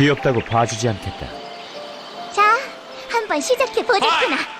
귀엽다고 봐주지 않겠다. 자, 한번 시작해 보겠구나.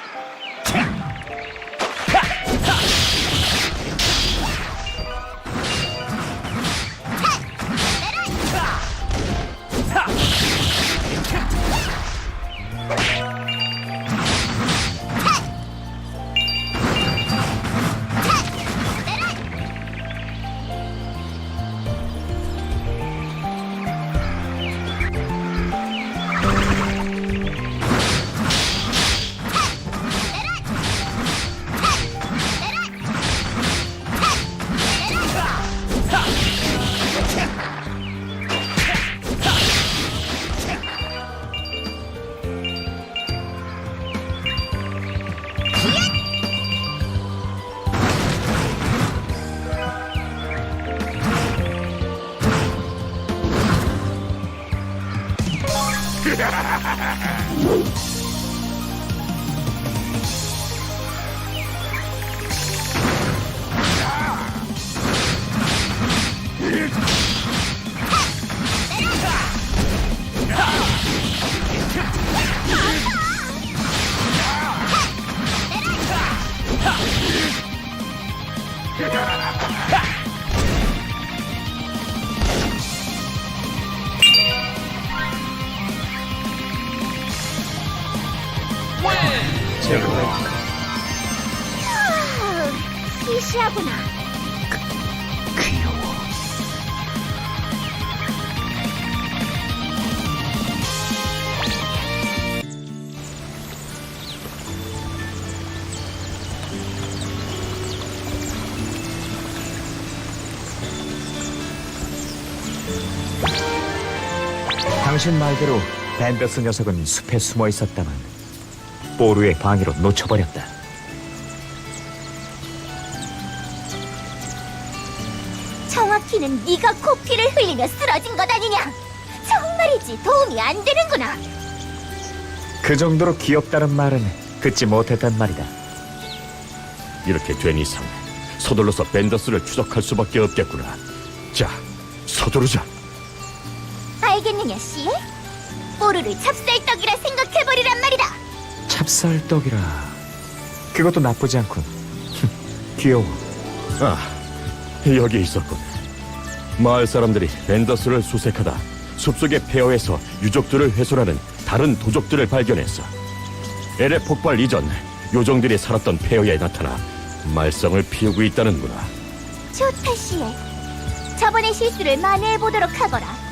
Ha! 아, 시시하구나. 귀여워. 당신 말대로 벤더스 녀석은 숲에 숨어 있었다만 보루의 방해로 놓쳐버렸다. 정확히는 네가 코피를 흘리며 쓰러진 것 아니냐? 정말이지 도움이 안 되는구나. 그 정도로 귀엽다는 말은 듣지 못했단 말이다. 이렇게 된 이상 서둘러서 벤더스를 추적할 수밖에 없겠구나. 자, 서두르자. 알겠느냐, 씨? 뽀르를 찹쌀떡이라 생각해버리란 말이다. 찹쌀떡이라. 그것도 나쁘지 않군. 귀여워. 아, 여기 있었군. 마을 사람들이 벤더스를 수색하다 숲속의 폐허에서 유족들을 훼손하는 다른 도적들을 발견했어. 엘의 폭발 이전 요정들이 살았던 폐허에 나타나 말썽을 피우고 있다는구나. 씨. 저번의 실수를 만회해 보도록 하거라.